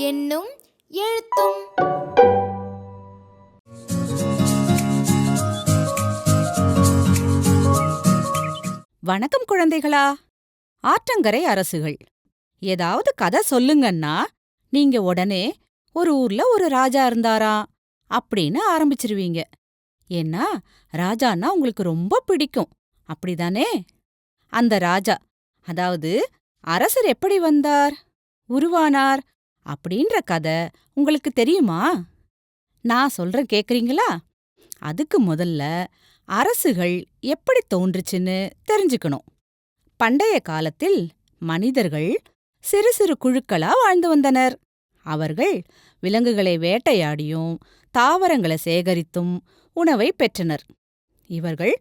என்னும் எழுத்தும். வணக்கம் குழந்தைகளா. ஆற்றங்கரை அரசுகள். ஏதாவது கதை சொல்லுங்கன்னா நீங்க உடனே ஒரு ஊர்ல ஒரு ராஜா இருந்தாராம் அப்படின்னு ஆரம்பிச்சிருவீங்க. ஏன்னா ராஜான்னா உங்களுக்கு ரொம்ப பிடிக்கும். அப்படிதானே? அந்த ராஜா அதாவது அரசர் எப்படி வந்தார்? உருவானார்? அப்படின்ற கதை உங்களுக்கு தெரியுமா? நான் சொல்றேன் கேக்குறீங்களா? அதுக்கு முதல்ல அரசுகள் எப்படி தோன்றுச்சுன்னு தெரிஞ்சுக்கணும். பண்டைய காலத்தில் மனிதர்கள் சிறு சிறு குழுக்களா வாழ்ந்து வந்தனர். அவர்கள் விலங்குகளை வேட்டையாடியும் தாவரங்களை சேகரித்தும் உணவை பெற்றனர். இவர்கள்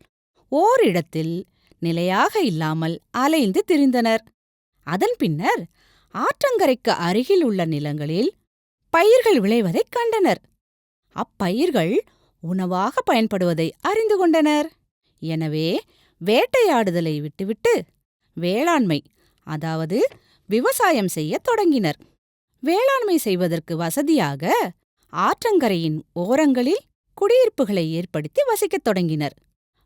ஓரிடத்தில் நிலையாக இல்லாமல் அலைந்து திரிந்தனர். அதன் பின்னர் ஆற்றங்கரைக்கு அருகில் உள்ள நிலங்களில் பயிர்கள் விளைவதைக் கண்டனர். அப்பயிர்கள் உணவாக பயன்படுவதை அறிந்து கொண்டனர். எனவே வேட்டையாடுதலை விட்டுவிட்டு வேளாண்மை அதாவது விவசாயம் செய்யத் தொடங்கினர். வேளாண்மை செய்வதற்கு வசதியாக ஆற்றங்கரையின் ஓரங்களில் குடியிருப்புகளை ஏற்படுத்தி வசிக்கத் தொடங்கினர்.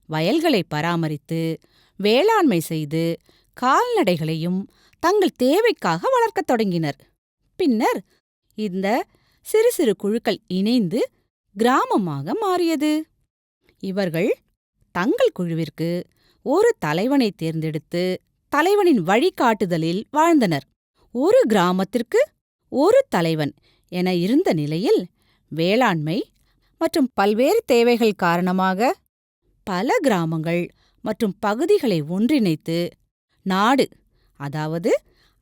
வயல்களை பராமரித்து வேளாண்மை செய்து கால்நடைகளையும் தங்கள் தேவைக்காக வளர்க்கத் தொடங்கினர். பின்னர் இந்த சிறு சிறு குழுக்கள் இணைந்து கிராமமாக மாறியது. இவர்கள் தங்கள் குழுவிற்கு ஒரு தலைவனை தேர்ந்தெடுத்து தலைவனின் வழிகாட்டுதலில் வாழ்ந்தனர். ஒரு கிராமத்திற்கு ஒரு தலைவன் என இருந்த நிலையில் வேளாண்மை மற்றும் பல்வேறு தேவைகள் காரணமாக பல கிராமங்கள் மற்றும் பகுதிகளை ஒன்றிணைத்து நாடு அதாவது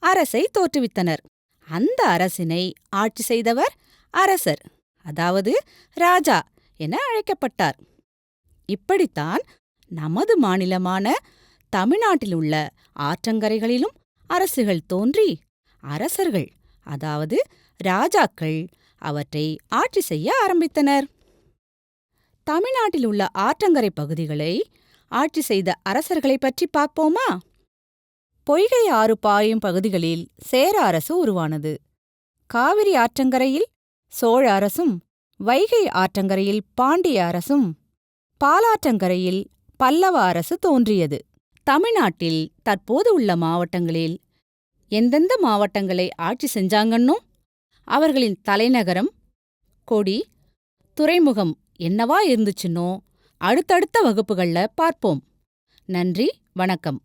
அரசை தோற்றுவித்தனர். அந்த அரசினை ஆட்சி செய்தவர் அரசர். அதாவது ராஜா என அழைக்கப்பட்டார். இப்படித்தான் நமது மாநிலமான தமிழ்நாட்டிலுள்ள ஆற்றங்கரைகளிலும் அரசுகள் தோன்றி அரசர்கள் அதாவது ராஜாக்கள் அவற்றை ஆட்சி செய்ய ஆரம்பித்தனர். தமிழ்நாட்டில் உள்ள ஆற்றங்கரை பகுதிகளை ஆட்சி செய்த அரசர்களைப் பற்றி பார்ப்போமா? பொய்கை ஆறு பாயும் பகுதிகளில் சேர அரசு உருவானது. காவிரி ஆற்றங்கரையில் சோழ அரசும் வைகை ஆற்றங்கரையில் பாண்டிய அரசும் பாலாற்றங்கரையில் பல்லவ அரசு தோன்றியது. தமிழ்நாட்டில் தற்போது உள்ள மாவட்டங்களில் எந்தெந்த மாவட்டங்களை ஆட்சி செஞ்சாங்கன்னோ அவர்களின் தலைநகரம் கொடி துறைமுகம் என்னவா இருந்துச்சுன்னோ அடுத்தடுத்த வகுப்புகள்ல பார்ப்போம். நன்றி வணக்கம்.